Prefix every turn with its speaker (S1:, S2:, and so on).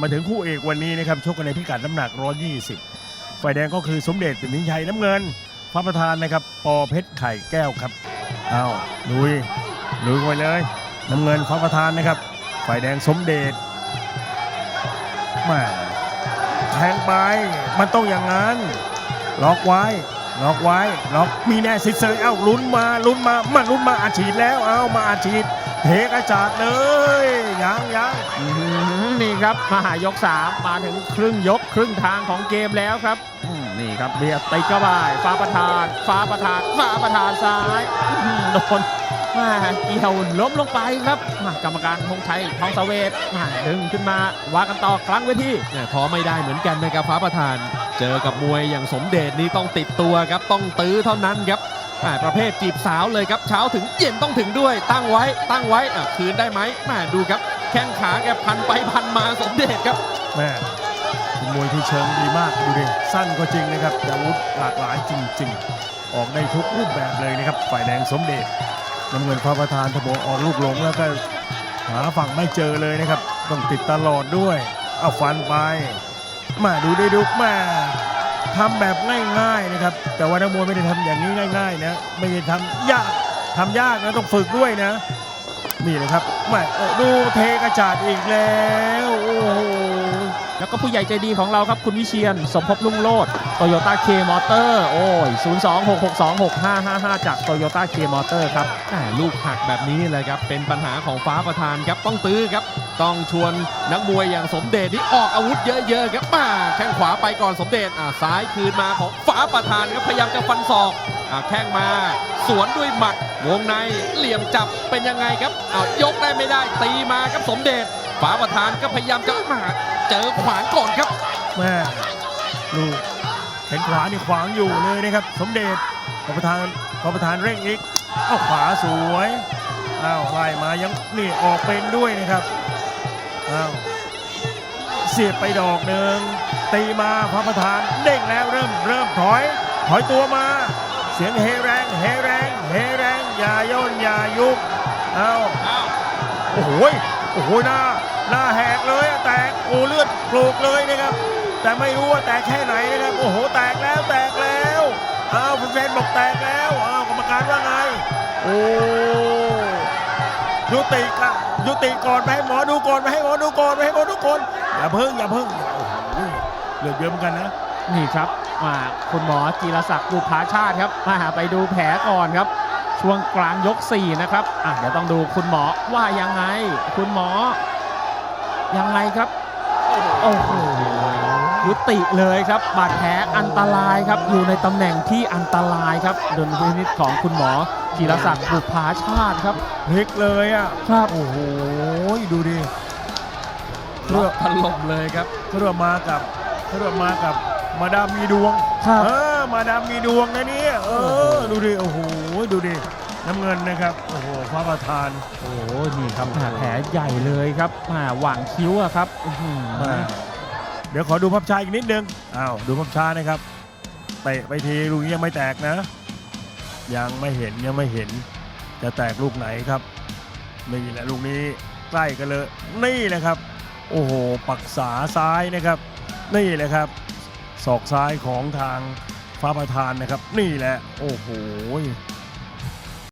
S1: มาถึงคู่เอกวันนี้นะครับชกกันในพิกัดน้ำหนัก 120 ฝ่ายแดงก็คือสมเด็จเป็นมินชัยน้ำเงิน พระประธานนะครับปอเพชรไข่แก้วครับอ้าวลุยลุยไปเลย น้ำเงินพระประธานนะครับ ฝ่ายแดงสมเด็จมาแทงไปมันต้องอย่างนั้นล็อกไว้ล็อกไว้ล็อกมีแน่สิเซยเอ้าลุ้นมาลุ้นมามาลุ้นมาอาฉีดแล้ว เอ้ามาอาฉีดเทกระจาดเลยยังยัง
S2: ครับมาหายก3มาถึงครึ่งยกครึ่งทางของเกมแล้วครับอืมนี่ครับเบียดติดเข้าไปฟ้าประธาน ฟ้าประธานฟ้าประธานซ้ายอื้อหือโดนมาเกี่ยวล้มลงไปครับมากรรมการธงชัยทองเสเวทมาดึงขึ้นมาว่ากันต่อกลางเวที
S3: แหม่ท้อไม่ได้เหมือนกันนะครับฟ้าประธาน เจอกับมวยอย่างสมเด็จนี่ต้องติดตัวครับต้องตื้อเท่านั้นครับแหม่ประเภทจีบสาวเลยครับเช้าถึงเย็นต้องถึงด้วยตั้งไว้ตั้งไว้อะคืนได้ไหมแหม่ดูครับ แข้งขาแกพันไปพันมาสมเด็จครับ
S1: แม่เป็นมวยที่เชิงดีมากดูดิสั้นก็จริงนะครับแต่อาวุธหลากหลายจริง ๆ ออกได้ทุกรูปแบบเลยนะครับฝ่ายแดงสมเด็จน้ำเงินพระประธานทบออกลูกหลงแล้วก็หาฝั่งไม่เจอเลยนะครับ ต้องติดตลอดด้วยเอาฟันไปมาดูได้ดูมาทำแบบง่ายๆนะครับ แต่ว่านักมวยไม่ได้ทำอย่างนี้ง่าย ๆ นะ ไม่ได้ทำยากทำยากนะต้องฝึกด้วยนะ นี่นะครับมาเออดูเทกระจาดอีกแล้ว โอ้โห
S2: แล้วก็ผู้ใหญ่ใจดีของเราครับคุณวิเชียน สมภพลุ่งโลดโตโยต้าเคมอเตอร์โอ้ย 026626555 จากโตโยต้าเคมอเตอร์ครับ
S3: แหม่ลูกหักแบบนี้เลยครับ เป็นปัญหาของฟ้าประธานครับ ต้องตื้อครับ ต้องชวนนักมวยอย่างสมเด็จที่ออกอาวุธเยอะๆครับมาแข้งขวาไปก่อนสมเด็จอ่าซ้ายคืนมาของฟ้าประธานครับพยายามจะฟันศอกอ่าแข้งมา สวนด้วยหมัด วงในเหลี่ยมจับเป็นยังไงครับอ้าวยกได้ไม่ได้ตีมาครับสมเด็จฟาประธานก็พยายามจะมาเจอขวางก่อนครับ
S1: แม่ลูกแขนขวานี่ขวางอยู่เลยนะครับ สมเด็จพอประธานพอประธานเร่งอีกเอาขวาสวยอ้าวไล่มายังนี่ออกเป็นด้วยนะครับอ้าวเสียบไปดอกหนึ่งตีมาพระประธานเด้งแล้วเริ่มเริ่มถอย ถอยตัวมา สียงเฮแรงเฮแรงเฮแรงอย่าย่นอย่ายุบเอาโอ้โหยโอ้โหหน้าหน้าแหกเลยแตกโอ้เลือดโกรกเลยนะครับ แต่ไม่รู้ว่าแตกแค่ไหนนะครับโอ้โหแตกแล้วแตกแล้วอ้าวแฟนบอกแตกแล้วอ้าวกรรมการว่าไงโอ้ยุติกะยุติก่อนไปให้หมอดูก่อนไปให้หมอดูก่อนไปให้หมอดูก่อนอย่าเพิ่งอย่าเพิ่งโอ้โหลือเยอะเหมือนกันนะ
S2: นี่ครับ มาคุณหมอจีรศักดิ์บุภาชาติครับมาหาไปดูแผลก่อนครับ ช่วงกลางยก 4 นะครับอะเดี๋ยวต้องดูคุณหมอว่ายังไง คุณหมอ ยังไงครับ โอ้โหยุติเลยครับ บาดแผลอันตรายครับ อยู่ในตำแหน่งที่อันตรายครับโดนพินิจของคุณหมอจีรศักดิ์บุภาชาติครับ
S1: พลิกเลยอะ
S2: ครับ
S1: โอ้โหดูดิ
S3: รอบถล่มเลยครับ
S1: เพื่อมากับเพื่อมากับ มาดามมีดวง
S2: ครับ
S1: เออมาดามมีดวงนะเนี่ยเออดูดิโอ้โหดูดิน้ำเงินนะครับโอ้โหพระประธาน
S2: โอ้โหนี่ครับบาดแผลใหญ่เลยครับมาหว่างคิ้วอะครับอื้อหือ
S1: อ่าเดี๋ยวขอดูภาพช้าอีกนิดนึงอ้าวดูภาพช้านะครับเตะไปทีลูกนี้ยังไม่แตกนะ ยังไม่เห็นยังไม่เห็น จะแตกลูกไหนครับนี่แหละลูกนี้ใกล้กันเลย นี่แหละครับ โอ้โห ปักษาซ้ายนะครับ นี่แหละครับ ศอกซ้ายของทางฟ้าประธานนะครับ นี่แหละ โอ้โห